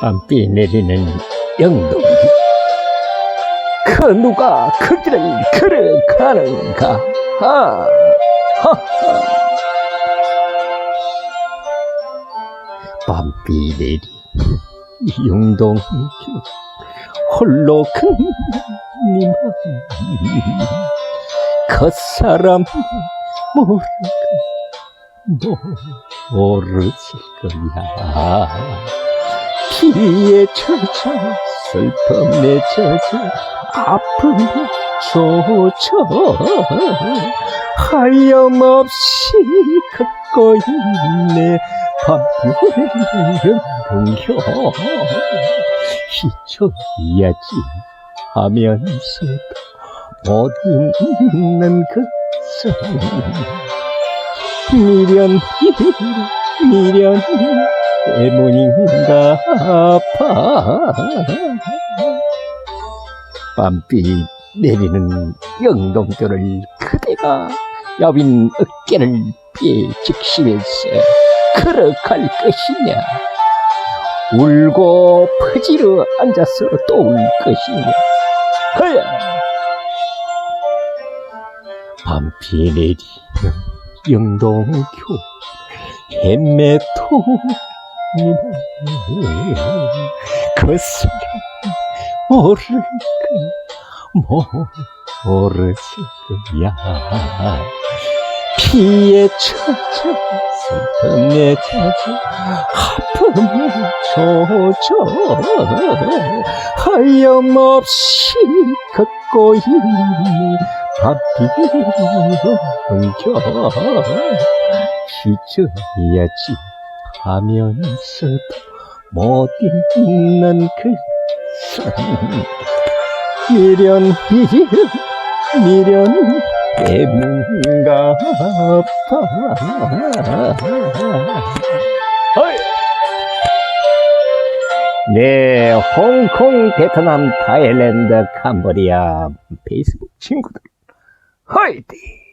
밤비 내리는 영동기 그 누가 그 길을 걸어가는가? 하, 하하. 밤비 내리 영동기 홀로 큰니만 그 사람 모르고 모르실 거야 피에 젖어 슬픔에 젖어 아픔에 젖어 하염없이 걷고 있네. 밤비를 등겨. 잊혀야지 하면서도 못 잊는 그 사람. 미련 미련 때문인가 봐 밤비 내리는 영동교를 그대가 여빈 어깨를 피해 직시면서 걸어갈 것이냐? 울고 퍼지러 앉아서 또 울 것이냐? 허야! 밤비 내리는 영동교 헤매토 그 거야 모르실 거야 피에 젖어 슬픔에 젖어 아픔에 젖어 하염없이 걷고 있니 밥비로 옮겨 잊어야지 하면서도 못 잊는 그 미련 미련 미련 때문가 봐 네, 홍콩, 베트남, 타일랜드, 캄보디아, 페이스북 친구들, 화이팅!